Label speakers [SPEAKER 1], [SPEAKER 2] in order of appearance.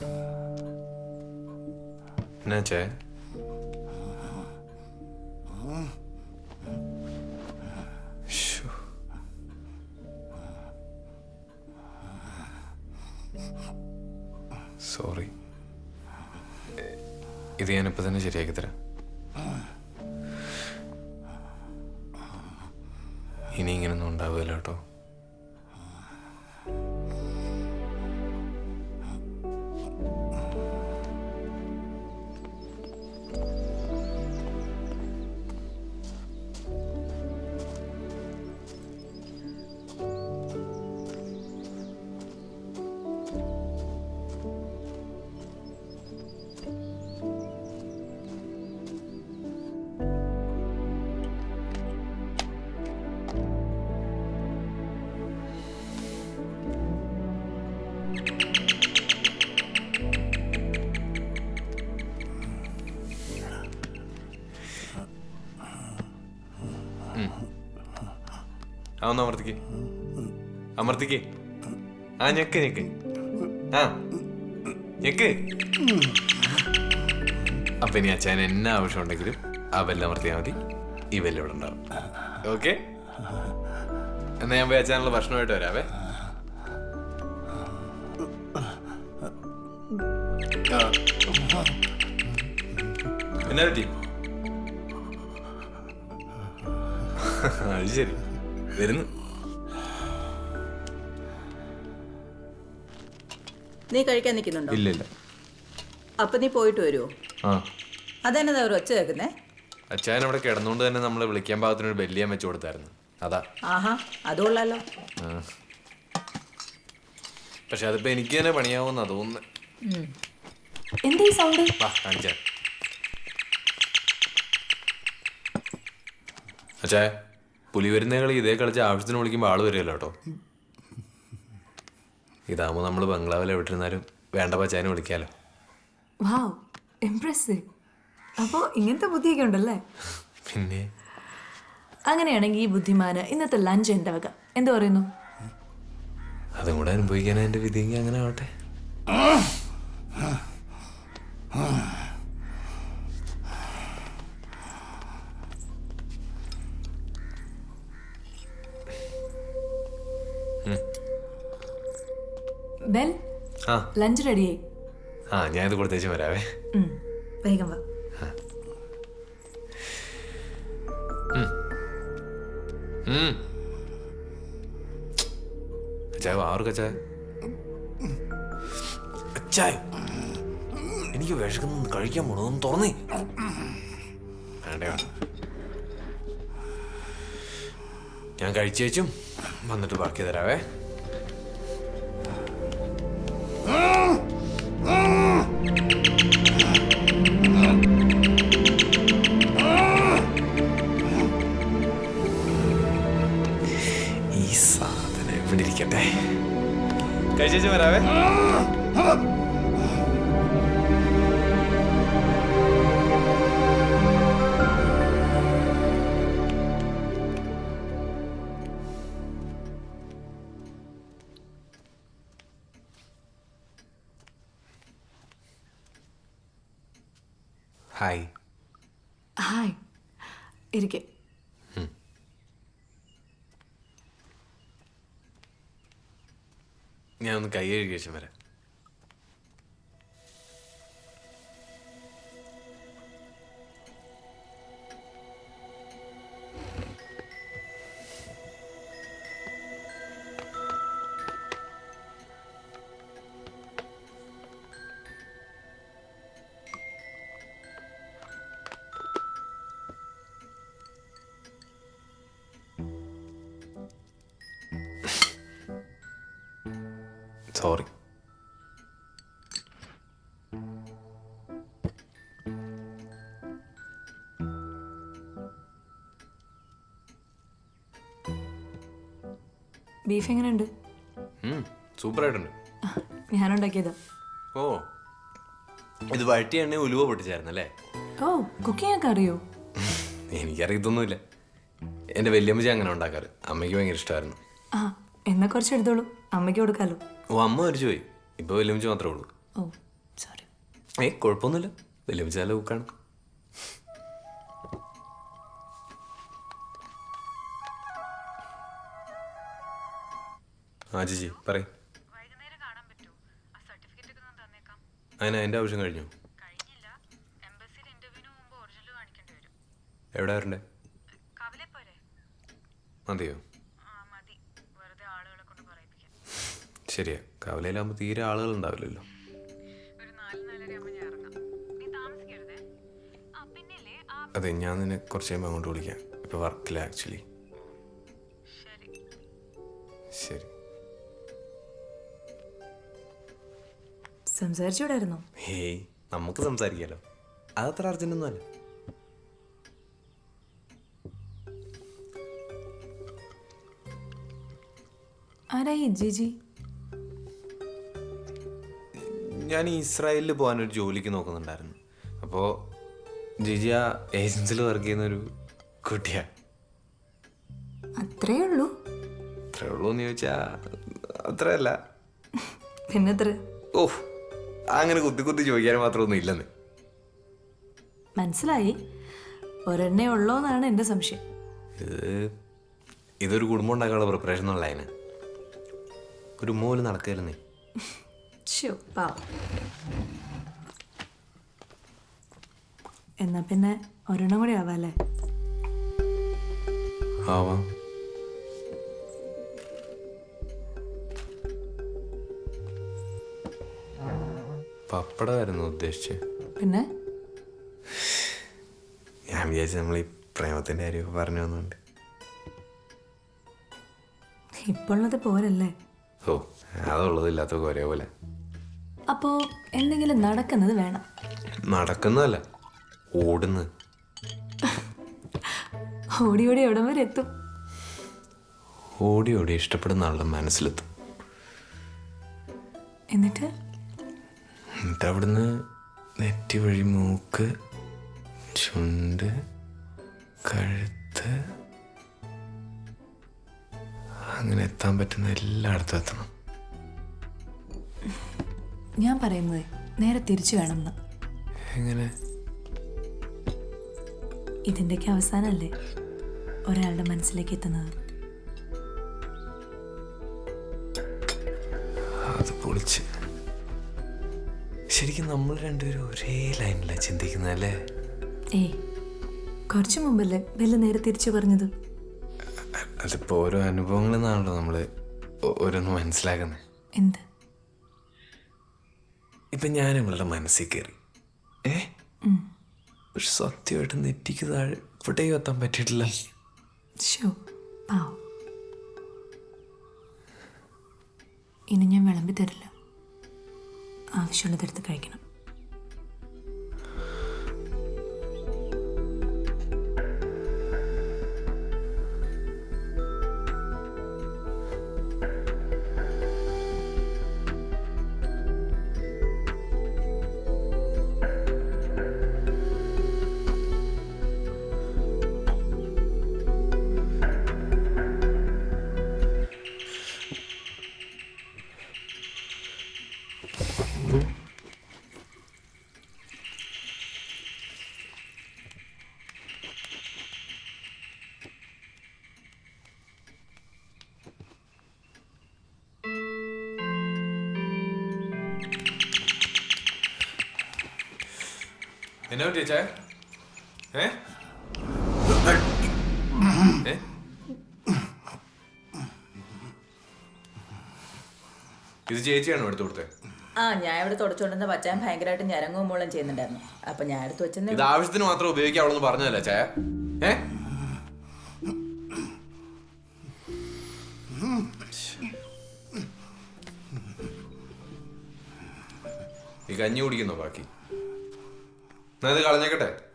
[SPEAKER 1] ശ്ശോ. സോറി. ഇത് ഞാനിപ്പോ തന്നെ ശരിയാക്കി തരാം. ഇനി ഇങ്ങനൊന്നും ഉണ്ടാവില്ല കേട്ടോ. ആ ഒന്ന് അമർത്തിക്ക്. അമർത്തിക്ക്. ആ ഞെക്ക് ഞെക്ക്. ആ ഞെക്ക്. അപ്പൊ ഇനി അച്ഛൻ എന്നാ ആവശ്യം ഉണ്ടെങ്കിലും ആ ബെല്ല് അമർത്തിയാൽ മതി. ഈ ബെല്ല് ഇവിടെ ഉണ്ടാവും. ഓക്കെ എന്നാ ഞാൻ പോയി അച്ഛനുള്ള ഭക്ഷണമായിട്ട് വരാവേ. എന്നാ പറ്റി? അത് ശരി. വരുന്നു.
[SPEAKER 2] നീ കഴിക്കാൻ നിൽക്കുന്നുണ്ടോ?
[SPEAKER 1] ഇല്ല ഇല്ല.
[SPEAKER 2] അപ്പൊ നീ പോയിട്ട് വരുമോ
[SPEAKER 1] ആ.
[SPEAKER 2] അതെന്നതാ ഒരു ഒച്ച കേൾക്കുന്നേ?
[SPEAKER 1] അച്ഛൻ അവിടെ കിടന്നുകൊണ്ട് തന്നെ നമ്മളെ വിളിക്കാൻ പാകത്തിനൊരു ബെല്ലിയാൻ വെച്ചു കൊടുത്തായിരുന്നു. അതാ.
[SPEAKER 2] ആഹാ അതുകൊള്ളാലോ.
[SPEAKER 1] ആ. പക്ഷെ അതിപ്പോ എനിക്ക് തന്നെ പണിയാവുന്ന തോന്നുന്നു
[SPEAKER 3] എന്താ ഈ സൗണ്ട്?
[SPEAKER 1] വാ കാണിച്ചാ. പുലി വരുന്ന കളി ഇതേ കളിച്ച് ആവശ്യത്തിന് വിളിക്കുമ്പോൾ ആൾ വരികയല്ലോ കേട്ടോ. ഇതാകുമ്പോൾ നമ്മൾ ബംഗ്ലാവിൽ എവിട്ടിരുന്നാലും വേണ്ട പച്ചാനെ വിളിക്കാലോ.
[SPEAKER 3] വാവ് ഇംപ്രസീവ് അപ്പോൾ ഇങ്ങനത്തെ ബുദ്ധിയൊക്കെ ഉണ്ടല്ലേ?
[SPEAKER 1] പിന്നെ?
[SPEAKER 3] അങ്ങനെയാണെങ്കിൽ ഈ ബുദ്ധിമാന് ഇന്നത്തെ ലഞ്ച് എന്റെ വക എന്ത് പറയുന്നു?
[SPEAKER 1] അതും കൂടെ അനുഭവിക്കാൻ എന്റെ വിധിയെങ്കിൽ അങ്ങനെ ആവട്ടെ.
[SPEAKER 3] ലഞ്ച് റെഡിയായി
[SPEAKER 1] ആ ഞാൻ ഇത് കൊടുത്തേച്ച് വരാവേ.
[SPEAKER 3] വേഗം വാ.
[SPEAKER 1] അച്ചായ ആർക്ക് അച്ചായ. അച്ചായ എനിക്ക് വിശക്കുന്നു കഴിക്കാൻ പോണു ഒന്ന് തുറന്നേ. വേണ്ട. ഞാൻ കഴിച്ചേച്ചും വന്നിട്ട് ബാക്കി തരാവേ. ഈ സാധനം ഇവിടെ ഇരിക്കട്ടെ? കഴിച്ചേച്ചും വരാവേ. ഹായ്
[SPEAKER 3] ഹായ് ഇരിക്കെ.
[SPEAKER 1] ഞാൻ ഒന്ന് കൈ കഴുകിയ ശേഷം വരാം. സോറി.
[SPEAKER 3] ബീഫ് എങ്ങനെയുണ്ട്?
[SPEAKER 1] സൂപ്പറായിട്ടുണ്ട്.
[SPEAKER 3] ഞാനുണ്ടാക്കിയതാ.
[SPEAKER 1] ഓ ഇത് വഴറ്റി എണ്ണ ഉലുവ പൊട്ടിച്ചായിരുന്നല്ലേ
[SPEAKER 3] ഓ കുക്കിംഗ് ഒക്കെ അറിയോ?
[SPEAKER 1] എനിക്കറിയത്തൊന്നുമില്ല. എന്റെ വല്യമ്മച്ചി അങ്ങനെ ഉണ്ടാക്കാറ്. അമ്മയ്ക്ക് ഭയങ്കര ഇഷ്ടമായിരുന്നു.
[SPEAKER 3] ആ എന്നാ കുറച്ച് എടുത്തോളൂ അമ്മയ്ക്ക് കൊടുക്കാലോ?
[SPEAKER 1] ഓ അമ്മ മരിച്ചു പോയി. ഇപ്പൊ വലിയ മാത്രമേ ഉള്ളൂ.
[SPEAKER 3] ഓ
[SPEAKER 1] സോറി ഏ കുഴപ്പമൊന്നുമില്ല. വലിയ മിച്ചാലോ ബുക്കാണ് ആ ചേച്ചി പറയും.
[SPEAKER 4] വൈകുന്നേരം കാണാൻ പറ്റുമോ ആ സർട്ടിഫിക്കറ്റ് ഒക്കെ ഒന്ന് തന്നേക്കാം
[SPEAKER 1] അതിന് അതിന്റെ ആവശ്യം കഴിഞ്ഞു?
[SPEAKER 4] കഴിഞ്ഞില്ല എംബസിയിൽ ഇന്റർവ്യൂവിന് മുമ്പ് ഒറിജിനൽ കാണിക്കേണ്ടി വരും
[SPEAKER 1] എവിടെ വരണ്ടേ?
[SPEAKER 4] കവലെ പോരെ.
[SPEAKER 1] മതിയോ? ശരിയാ. കവലയിലാകുമ്പോൾ തീരെ ആളുകൾ ഉണ്ടാവില്ലല്ലോ. അതെ ഞാൻ നിന്നെ കുറച്ച് കഴിയുമ്പോൾ അങ്ങോട്ട് വിളിക്കാം. ഇപ്പൊ വർക്കില്ല ആക്ച്വലി
[SPEAKER 4] ശരി.
[SPEAKER 1] ശരി.
[SPEAKER 3] സംസാരിച്ചൂടായിരുന്നോ
[SPEAKER 1] ഹേയ് നമുക്ക് സംസാരിക്കാലോ. അതത്ര അർജന്റൊന്നും അല്ല.
[SPEAKER 3] ആരായി ജിജി?
[SPEAKER 1] ഞാൻ ഇസ്രായേലിൽ പോകാനൊരു ജോലിക്ക് നോക്കുന്നുണ്ടായിരുന്നു. അപ്പോൾ ജിജി ആ ഏജൻസിൽ വർക്ക് ചെയ്യുന്ന ഒരു കുട്ടിയാ.
[SPEAKER 3] അത്രേ ഉള്ളൂ.
[SPEAKER 1] അത്രേ ഉള്ളൂ എന്ന് ചോദിച്ചാൽ അത്രയല്ല.
[SPEAKER 3] പിന്നെ
[SPEAKER 1] ഓ അങ്ങനെ കുത്തി കുത്തി ചോദിക്കാൻ മാത്രമൊന്നും ഇല്ലെന്ന്.
[SPEAKER 3] മനസ്സിലായി. ഒരെണ്ണേ ഉള്ളോന്നാണ് എന്റെ സംശയം.
[SPEAKER 1] ഇത് ഇതൊരു കുടുംബം ഉണ്ടാക്കാനുള്ള പ്രിപ്പറേഷൻ ഉള്ള അതിന് ഒരു മൂൽ നടക്കരുന്നേ.
[SPEAKER 3] ഷോ പാവം എന്നാ പിന്നെ ഒരെണ്ണം കൂടി ആവാല്ലേ?
[SPEAKER 1] ആവാം. പപ്പടമായിരുന്നു ഉദ്ദേശിച്ചത്
[SPEAKER 3] പിന്നെ?
[SPEAKER 1] ഞാൻ വിചാരിച്ചു നമ്മൾ ഈ പ്രേമത്തിന്റെ കാര്യമൊക്കെ പറഞ്ഞു വന്നുണ്ട്.
[SPEAKER 3] ഇപ്പോൾ ഉള്ളത് പോരല്ലേ?
[SPEAKER 1] ഓ അതുള്ളത് ഇല്ലാത്തൊക്കെ ഒരേപോലെ
[SPEAKER 3] അപ്പോൾ എന്തെങ്കിലും നടക്കുന്നത് വേണം.
[SPEAKER 1] നടക്കുന്നതല്ല ഓടുന്നു
[SPEAKER 3] ഓടി ഓടി എവിടം വരെ എത്തും.
[SPEAKER 1] ഓടി ഓടി ഇഷ്ടപ്പെടുന്ന ആളുടെ മനസ്സിലെത്തും.
[SPEAKER 3] എന്നിട്ട്?
[SPEAKER 1] എന്നിട്ട് അവിടുന്ന് നെറ്റി വഴി മൂക്ക് ചുണ്ട് കഴുത്ത് അങ്ങനെ എത്താൻ പറ്റുന്ന എല്ലായിടത്തും എത്തണം.
[SPEAKER 3] ഞാൻ പറയുന്നത് നേരെ തിരിച്ചു വേണമെന്ന്.
[SPEAKER 1] എങ്ങനെ?
[SPEAKER 3] ഇതിന്റെയൊക്കെ അവസാനമല്ലേ ഒരാളുടെ മനസ്സിലേക്ക് എത്തുന്നത്?
[SPEAKER 1] അത് പൊളിച്ച്. ശരിക്കും നമ്മൾ രണ്ടുപേരും ഒരേ ലൈനിലാണ് ചിന്തിക്കുന്നതല്ലേ
[SPEAKER 3] ഏയ് കുറച്ചു മുമ്പല്ലേ ബെല്ല് നേരെ തിരിച്ചു പറഞ്ഞത്?
[SPEAKER 1] അതിപ്പോ ഓരോ അനുഭവങ്ങളിൽ നിന്നാണല്ലോ നമ്മൾ ഓരോന്ന് മനസ്സിലാക്കുന്നത്
[SPEAKER 3] എന്ത്?
[SPEAKER 1] ഇപ്പം ഞാൻ ഇവളുടെ മനസ്സിൽ കയറി ഏ? പക്ഷെ സത്യമായിട്ട് നെറ്റിക്ക് താഴെ ഇവിടെയും എത്താൻ പറ്റിയിട്ടില്ല.
[SPEAKER 3] ഇനി ഞാൻ വിളമ്പി തരില്ല. ആവശ്യമുള്ളതെടുത്ത് കഴിക്കണം.
[SPEAKER 1] എന്നാ പറ്റിയ ഏ? ഏ? ഇത് ചേച്ചിയാണോ എടുത്തു കൊടുത്തത്
[SPEAKER 2] ആ ഞാൻ ഇവിടെ തുടച്ചുകൊണ്ടിരുന്ന പച്ചാൻ ഭയങ്കരമായിട്ട് ഞരങ്ങും മൂളം ചെയ്യുന്നുണ്ടായിരുന്നു. അപ്പൊ ഞാൻ എടുത്ത് വെച്ചെന്നേ
[SPEAKER 1] ഇത് ആവശ്യത്തിന് മാത്രം ഉപയോഗിക്കാവുള്ളൂ പറഞ്ഞതല്ലേ ചായ ഏ? ഈ കഞ്ഞി കുടിക്കുന്നോ ബാക്കി? ഇത് കളഞ്ഞേക്കട്ടെ.